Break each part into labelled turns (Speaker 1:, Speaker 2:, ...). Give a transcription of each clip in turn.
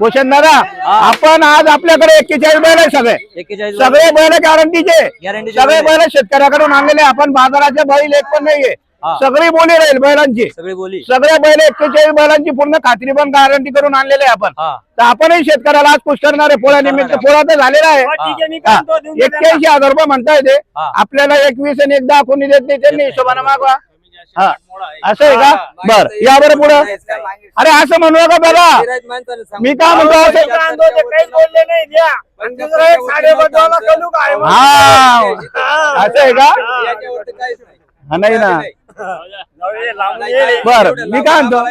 Speaker 1: भूषण दादा आपण आज आपल्याकडे एक्केचाळीस बैल आहे सगळे.
Speaker 2: एक्केचाळीस
Speaker 1: सगळे बैल. गॅरंटीचे
Speaker 2: गॅरंटीचे
Speaker 1: सगळे
Speaker 2: बैल.
Speaker 1: बैल शेतकऱ्याकडून आणलेले आपण बाजाराचे बैल एक पण नाहीये.
Speaker 2: हा.
Speaker 1: सगळी बोली राहील बैलांची.
Speaker 2: सगळी बोली.
Speaker 1: सगळे बैल एक्केचाळीस बैलांची पूर्ण खात्री पण गॅरंटी करून आणलेले आहे आपण.
Speaker 2: हा.
Speaker 1: तर आपणही शेतकऱ्याला आज खुश करणार आहे. पोळ्या निमित्त पोळा तर झालेला आहे. हा. एक्क्याऐंशी हजार रुपये म्हणताय ते.
Speaker 2: हा.
Speaker 1: आपल्याला एकवीस आणि एक दहा कोणी देत नाही त्यांनी हिशोबाने मागवा. हा. असं आहे का? बर. या बरं पुढं. अरे असं म्हणू नका दादा मी काय म्हणतो असं हा. असं आहे का? हा, नाही ना. बर. मी काय म्हणतो?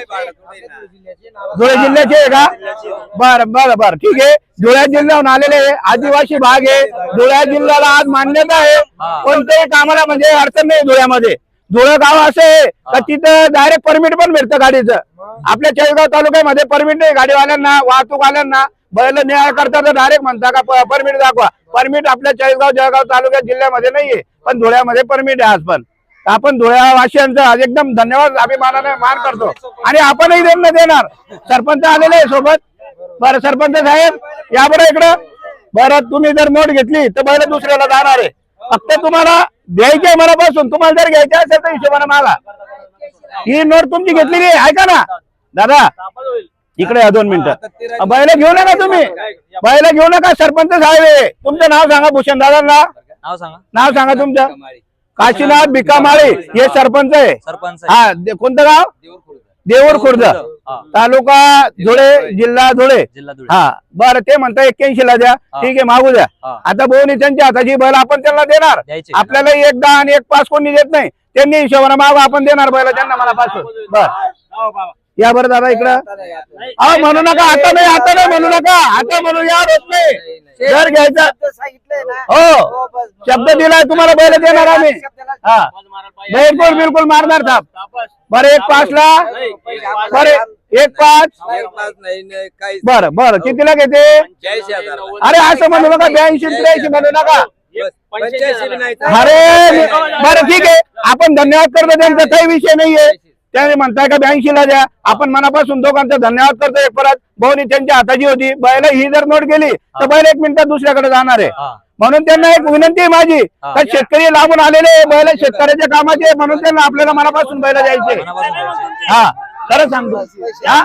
Speaker 1: धुळे जिल्ह्याचे आहे का? बर बर बर. ठीक आहे. धुळ्या जिल्ह्याहून आलेले आहे. आदिवासी भाग आहे. धुळ्या जिल्ह्याला आज मान्यता आहे.
Speaker 2: हा.
Speaker 1: कोणत्याही कामाला म्हणजे अडचण नाही धुळ्यामध्ये. धुळे गाव असं का तिथं डायरेक्ट परमिट पण भेटतं गाडीचं. आपल्या चाळीसगाव तालुक्यामध्ये परमिट नाही गाडीवाल्यांना वाहतूकवाल्यांना बैल न्याय करता तर डायरेक्ट म्हणता का परमिट दाखवा. परमिट आपल्या चाळीसगाव जळगाव तालुक्यात जिल्ह्यामध्ये नाहीये पण धुळ्यामध्ये परमिट आहे आज पण. तर आपण धुळ्यावासियांचा आज एकदम धन्यवाद अभिमानाने मान करतो. आणि आपणही त्यांना देणार. सरपंच आलेले सोबत. बरं सरपंच साहेब या बरं इकडं. बरं तुम्ही जर नोट घेतली तर बैल दुसऱ्याला जाणार आहे. फक्त तुम्हाला द्यायची आहे मनापासून. तुम्हाला जर घ्यायची असेल तर हिशोबाने मागा. ही नोट तुमची घेतलेली आहे. ऐका ना. दादा इकडे या दोन मिनिटं. बैल घेऊ नका तुम्ही. बैल घेऊ नका सरपंच साहेब आहे. तुमचं नाव सांगा भूषण दादांना.
Speaker 2: नाव सांगा.
Speaker 1: नाव सांगा तुमचं. काशीनाथ भिकामाळे हे सरपंच आहे.
Speaker 2: सरपंच
Speaker 1: हा कोणतं गाव? देऊर खुर्द.
Speaker 2: हा.
Speaker 1: तालुका धुळे जिल्हा धुळे. हा. बरं ते म्हणता एक्क्याऐंशी ला द्या ठीक आहे मागू द्या. आता बोनी त्यांच्या हाताची बैल आपण त्यांना देणार. आपल्याला एक दहा आणि एक पाच कोणी देत नाही. त्यांनी हिशोबाने मागू आपण देणार बैल त्यांना मला पासून बर. या बरं दादा इकडं. म्हणू नका आता नाही आता नाही म्हणू नका. आता म्हणू या होत नाही. जर घ्यायचं हो शब्द दिलाय तुम्हाला बैल देणार आम्ही. हा. बिलकुल बिलकुल मारणार थाप. बरं एक पाच. ला बरं एक पाच. बरं बरं कितीला घेते? अरे असं म्हणू नका ब्याऐंशी त्र्याऐंशी म्हणू नका. अरे बरं ठीक आहे. आपण धन्यवाद करतो त्यांचा काही विषय नाहीये. त्याने म्हणताय का ब्याऐंशी ला द्या. आपण मनापासून दोघांचा धन्यवाद करतो एक परत भाऊनी त्यांच्या हाताची होती. बैल ही जर नोट गेली तर बैल एक मिनिटात दुसऱ्याकडे जाणार आहे. म्हणून त्यांना एक विनंती आहे माझी. का शेतकरी लांबून आलेले बैल शेतकऱ्याच्या कामाचे म्हणून त्यांना आपल्याला मनापासून बैल द्यायचे. हा. खरं सांगतो. हा.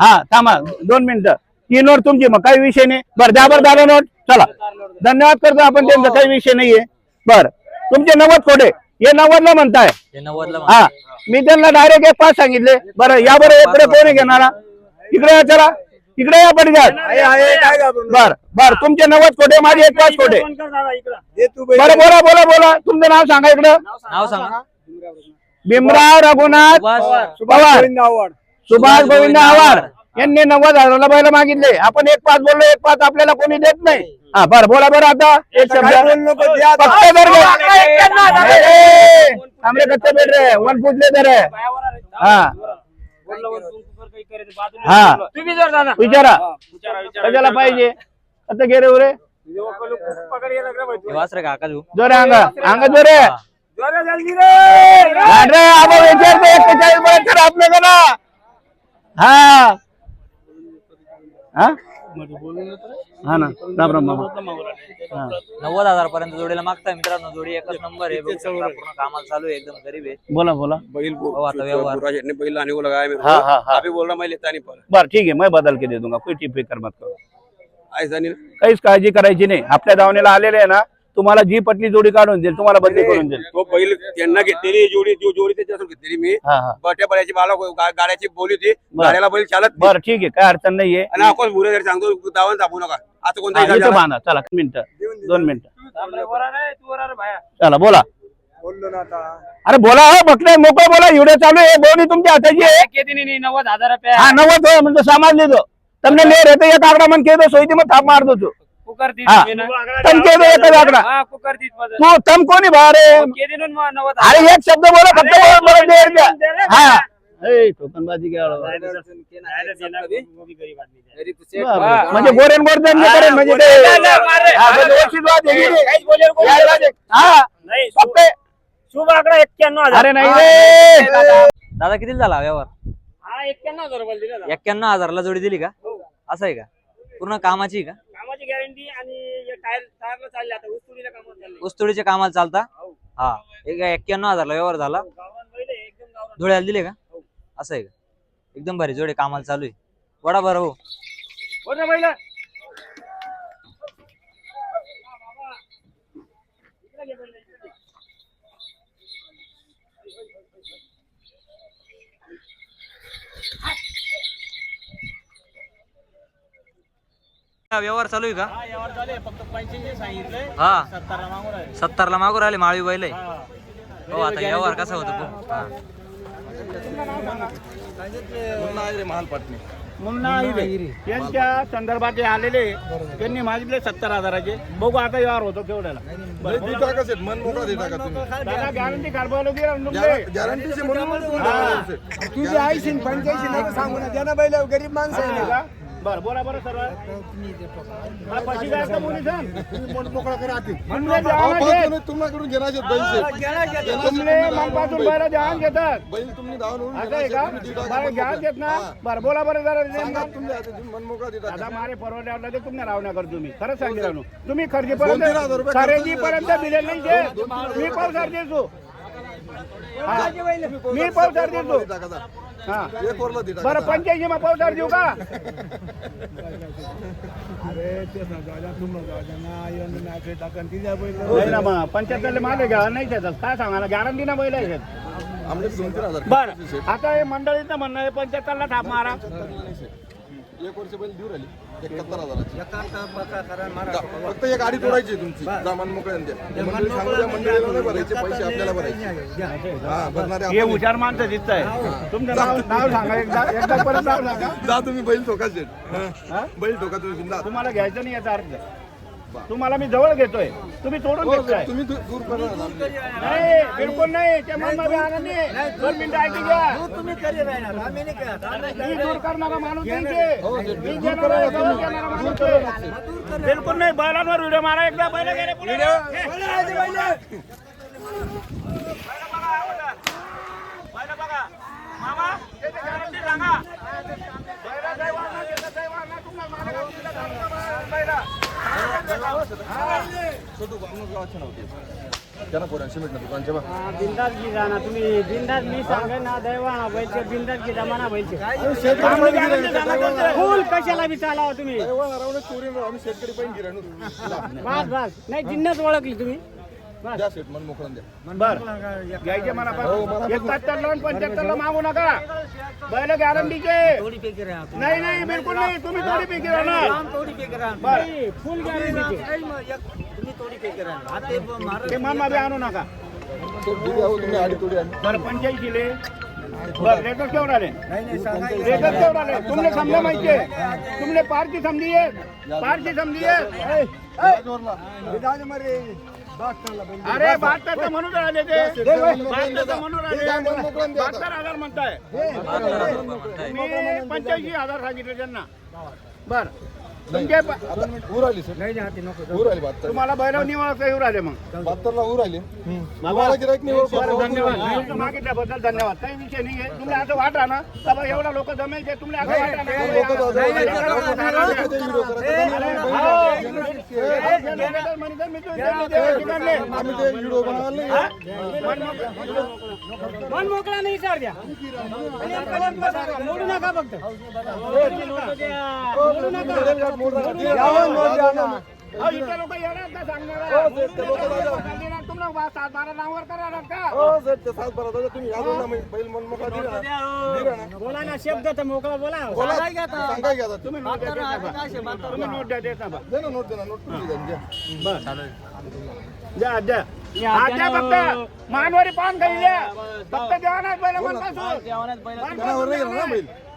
Speaker 1: हा थांबा. दोन मिनिटं. ही नोट तुमची मग. काही विषय नाही. बरं द्या बरं झालं नोट. चला. धन्यवाद करतो आपण त्यांचा. काही विषय नाहीये. बर. तुमचे नव्वद कोडे हे नव्वदला म्हणताय.
Speaker 2: हे नव्वदला
Speaker 1: हा मी त्यांना डायरेक्ट एक पाच सांगितले. बरं या बरं इकडे कोणी घेणारा? इकडे या चला. इकडे या पडद्यात बर बर तुमचे नव्वद कोटे माझे एक पाच कोटे बरं बोला बोला बोला. तुमचं नाव सांगा इकडं.
Speaker 2: नाव सांगा.
Speaker 1: भीमराव रघुनाथ
Speaker 2: सुभाष.
Speaker 1: पवार. सुभाष गोविंद आवार यांनी नव्वद हजाराला बैल मागितले. आपण एक पाच बोललो एक पाच आपल्याला कोणी देत नाही. हा बरं बोला बरं आता. एक शब्द. फक्त जर आमरे कच्चे भेट रे. वन पुजले तर हा. हा. विचारा. कशाला पाहिजे? आता गेले उरे.
Speaker 2: हे वासरे काका तू.
Speaker 1: जोरे अंग. अंग जोरे. अरे आपण विचारतो एक्केचाळीस पर्यंत तर आपलं ना? हा. हा? हा ना. राम राम बाबा हा.
Speaker 2: नव्वद हजार पर्यंत जोडीला मागताय मित्रांनो. जोडी एकच नंबर आहे. बघू शकता, पूर्ण कामाला चालू आहे. एकदम गरीब आहे.
Speaker 1: बोला बोला.
Speaker 3: बैल
Speaker 2: आता व्यवहार.
Speaker 3: ने बैल आने को लगाया मेरे
Speaker 1: हाँ, हाँ, हाँ।
Speaker 3: अभी बोल रहा मैं लेता नहीं पर
Speaker 1: बर ठीक आहे. मैं बदल के दे दूंगा. कोई टिप फिकर मत करो.
Speaker 3: ऐसा नहीं
Speaker 1: काहीच काळजी करायची नाही. आपल्या दावणीला आलेले आहे ना तुम्हाला जी पटली जोडी काढून देईल तुम्हाला बदली करून देईल.
Speaker 3: तो बैल त्यांना घेतलेली जोडी जो जोडी त्याच्यापासून घेतलेली मी.
Speaker 1: हा हा.
Speaker 3: बट्या बळ्याची मला गाड्याची बोली होती. गाड्याला बैल चालत
Speaker 1: बरं ठीक आहे काय अडचण नाहीये.
Speaker 3: आणि आपण भुरे जर सांगतो दावा दाबू नका. आता कोणता
Speaker 1: इथं बांधा चला मिनिटं दोन मिनिट. चला बोला. ना आता. अरे बोला हो बकरे मोकळं बोला एवढे चालू आहे बोली तुमच्या हाताची आहे.
Speaker 4: नव्वद हजार रुपये.
Speaker 1: हा नव्वद हो मतलब सामान
Speaker 4: ले दो
Speaker 1: तुमने ले रहे थे कागड़ा
Speaker 4: मन के दो
Speaker 1: मग
Speaker 4: थाप मारतो तू. तू
Speaker 1: अरे एक शब्द बोला फक्त म्हणजे गोरेन गोर म्हणजे अरे नाही
Speaker 2: दादा किती झाला व्यवहार?
Speaker 4: एक्क्याण्णव हजार
Speaker 2: एक्क्याण्णव हजारला जोडी दिली का? असं आहे का? पूर्ण कामाची का?
Speaker 4: कामाची गॅरंटी आणि हे टायर टायरला चालले आता उस्तुडीला कामाला चालले.
Speaker 2: ऊसतोडीच्या कामाला चालता? हा. एक एक्क्याण्णव हजारला व्यवहार झाला?
Speaker 4: एकदम
Speaker 2: धुळ्याला दिले का? असं आहे का? एकदम भारी जोडे कामाला चालू आहे. वडा बरं हो. व्यवहार चालू आहे का?
Speaker 4: हा
Speaker 2: हा.
Speaker 4: सत्तरला
Speaker 2: मागूर राहिले माळी बैल.
Speaker 4: हा.
Speaker 2: आता व्यवहार कसा होतो? हा.
Speaker 1: मुन्ना हिरे यांच्या संदर्भात हे आलेले त्यांनी मागितले सत्तर हजाराचे. बघू आता व्यवहार होतो केवढ्याला. दादा गॅरंटी
Speaker 5: म्हणून
Speaker 1: तुझी ऐंशी पंच्याऐंशी नका सांगू ना. त्यांना बैल गरीब माणसं आहे का बरं बोला बरं सर पशी मुली
Speaker 5: घेण्याचे
Speaker 1: तुमले मगपासून बैल. ध्यान घेतात.
Speaker 5: बैल तुम्ही धावून
Speaker 1: असं आहे का? बरं घ्या देत ना. बरं बोला बरं जरा नेमकं.
Speaker 5: मनमोकळा देता
Speaker 1: दादा मारे परवड्यावर लगे तुम्ही रावण्या कर तुम्ही खरंच सांगितलं नु. तुम्ही
Speaker 5: दोन तीन हजार
Speaker 1: खरेदीपर्यंत
Speaker 5: रुपये
Speaker 1: खरेदीपर्यंत दिले नाही ते. मी पावसार देतो. हा. मी पावसार देतो. हा.
Speaker 5: एक वरला देता
Speaker 1: बरं पंच्याऐंशी मग पावसार देऊ का? नाही ना मग पंच्याहत्तरले माल घ्या नाही शेतात काय सांगायला? गॅरंटी ना बैल आहे
Speaker 5: आमले दोन तीन हजार
Speaker 1: बरं आता हे मंडळीचं म्हणणं आहे पंच्याहत्तरला थाप मारा.
Speaker 5: एक वर्ष बैल देऊ राहिली. एकाहत्तर हजाराची. फक्त एक गाडी तोडायची तुमची. जा मनमोकळ्या द्या. मंडळी सांगू द्या मंडळीला नाही भरायचे पैसे आपल्याला भरायचे. हा भरणारे
Speaker 1: हे. हुशार माणसं दिसत आहे तुमचं नाव नाव सांगा एकदा एकदा परत नाव सांगा.
Speaker 5: जा तुम्ही बैल ठोका शेट? बैल ठोका तुम्ही.
Speaker 1: तुम्हाला घ्यायचं नाही याचा अर्थ. तुम्हाला मी जवळ घेतोय. तुम्ही तोडून
Speaker 5: हो, तुम्ही दूर.
Speaker 1: नाही बिलकुल नाही. ते मनमध्ये आनंद नाही दोन मिनिटं ऐकून घ्या मी दूर करणारा माणूस नाही ते. मी घेणारा जवळ घेणारा माणूस आहे. बिलकुल नाही बैलांवर व्हिडिओ मारा. एकदा बैल गेले पुढे बैल बघा मामा guarantee सांगा. बैला जय वारणा, त्याचा जय वारणा, तुम्हाला मारा घालून दिला घालून बैला.
Speaker 5: त्यांना नको त्यांच्या बा.
Speaker 4: बिंदास जाना तुम्ही बिंदास मी सांगे ना दैवाना बैलचे बिंदास की जमाना बैलचे फुल कशाला बी चालावं तुम्ही
Speaker 5: चोरी आम्ही शेतकरी
Speaker 4: बस बस नाही जिन्नस ओळखली तुम्ही
Speaker 5: द्या शेट मन मोकळून द्या.
Speaker 1: बर. घ्यायचे
Speaker 5: हो,
Speaker 1: मनापासून मागू नका. बैल गॅरंटीचे नाही नाही बिलकुल नाही. तुम्ही थोडी पैकी राहणार. बर.
Speaker 4: फुल गॅरंटी
Speaker 1: मामा आणू नका.
Speaker 5: हो, तुम्ही आडी तोडी आणि
Speaker 1: बरं पंच्याऐंशी ले. बर लेटर केवढं आले? लेटर केवढं आले? तुमले समजा माहिती आहे. तुमले पारची समजी आहे पारची समजी आहे अरे बहात्तर म्हणून राहिले ते. बहात्तर म्हणून राहिले. बहात्तर हजार म्हणताय. मी पंच्याऐंशी हजार सांगितले त्यांना. बर. तुमचे प-
Speaker 5: आता ऊर आली सर. ऊर आली बहात्तर.
Speaker 1: तुम्हाला बैरव निवळ येऊ राहिले मग.
Speaker 5: बहात्तरला ऊर आली. तुम्हाला गिरायक नाही ओळखत.
Speaker 1: बरं धन्यवाद. मागितल्याबद्दल धन्यवाद. काही विषय नाही आहे तुम्ही असं वाटा ना बाबा एवढा लोक जमेल ते तुम्ही असं वाटा हो. हे. म्हणजे
Speaker 4: मन मोकळा नाही सर द्या. मोडू नका फक्त. मोडू नका.
Speaker 5: बोला ना
Speaker 4: शब्द तर मोकळा बोला
Speaker 5: बोला
Speaker 1: तुम्ही नोट द्या नोट द्या
Speaker 5: नोट द्या, द्या.
Speaker 1: फक्त मानवारी पान काही द्या फक्त द्या ना पहिलं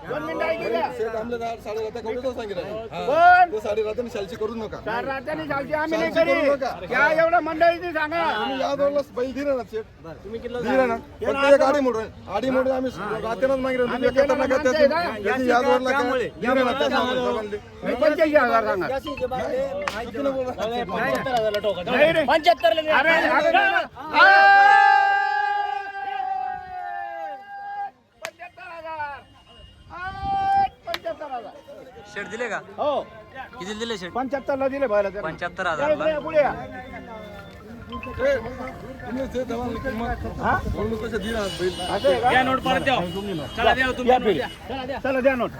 Speaker 1: दोन मिनिटं
Speaker 5: ना
Speaker 1: पण
Speaker 5: शालची करू नका.
Speaker 1: चार चालते आम्ही नाही. या मंडळीची सांगा.
Speaker 5: बैल दिला दिला पण ते एक आडी मोडून आम्ही रात्रीनच मागितलं तुम्ही. त्याची काय दिला ना त्या
Speaker 1: मी पंच्याऐंशी हजार सांगा! पंच्याहत्तर
Speaker 2: शेट दिले का?
Speaker 1: हो.
Speaker 2: किती दिले शेट
Speaker 1: पंच्याहत्तर ला दिले बैल
Speaker 2: पंच्याहत्तर हजारला
Speaker 1: पुढे या.
Speaker 5: तुम्ही
Speaker 1: हा? असं आहे का?
Speaker 4: नोट परत द्या चला द्या
Speaker 1: या, चला द्या नोट.